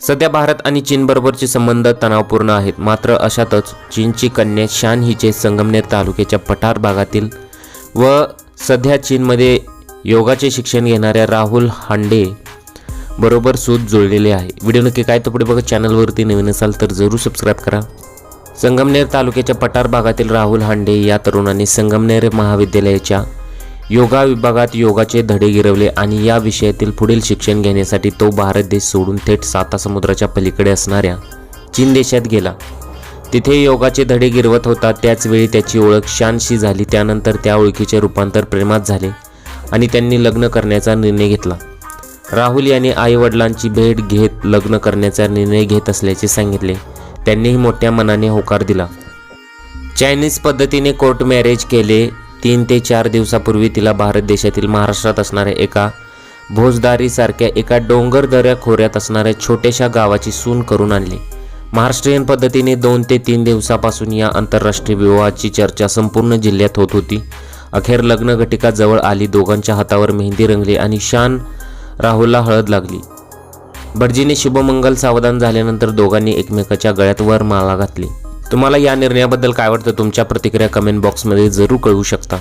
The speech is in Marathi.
सध्या भारत आणि चीनबरोबरचे संबंध तणावपूर्ण आहेत. मात्र अशातच चीनची कन्या शान हिचे संगमनेर तालुक्याच्या पठार भागातील व सध्या चीनमध्ये योगाचे शिक्षण घेणाऱ्या राहुल हांडे बरोबर सूत जुळलेले आहे. व्हिडिओ नक्की काय तर पुढे बघा चॅनलवरती नवीन असाल तर जरूर सबस्क्राईब करा. संगमनेर तालुक्याच्या पठार भागातील राहुल हांडे या तरुणाने संगमनेर महाविद्यालयाच्या योगा विभागात योगाचे धडे गिरवले आणि या विषयातील पुढील शिक्षण घेण्यासाठी तो भारत देश सोडून थेट साता समुद्राच्या पलीकडे असणाऱ्या चीन देशात गेला. तिथे योगाचे धडे गिरवत होता. त्याचवेळी त्याची ओळख शानशी झाली. त्यानंतर त्या ओळखीचे रूपांतर प्रेमात झाले आणि त्यांनी लग्न करण्याचा निर्णय घेतला. राहुल यांनी आईवडिलांची भेट घेत लग्न करण्याचा निर्णय घेत असल्याचे सांगितले. त्यांनीही मोठ्या मनाने होकार दिला. चायनीज पद्धतीने कोर्ट मॅरेज केले. तीन ते चार दिवसापूर्वी तिला भारत देशातील महाराष्ट्रात असणाऱ्या एका भोजदारीसारख्या एका डोंगर दऱ्या खोऱ्यात असणाऱ्या छोट्याशा गावाची सून करून आणली. महाराष्ट्रीयन पद्धतीने दोन ते तीन दिवसापासून या आंतरराष्ट्रीय विवाहाची चर्चा संपूर्ण जिल्ह्यात होत होती. अखेर लग्न घटिका जवळ आली दोघांच्या हातावर मेहंदी रंगली आणि शान राहुलला हळद लागली. भटजीने शुभमंगल सावधान झाल्यानंतर दोघांनी एकमेकाच्या गळ्यात वर माला घातली. तुम्हाला या निर्णयाबद्दल काय वाटतं? तुमच्या प्रतिक्रिया कमेंट बॉक्समध्ये जरूर कळवू शकता.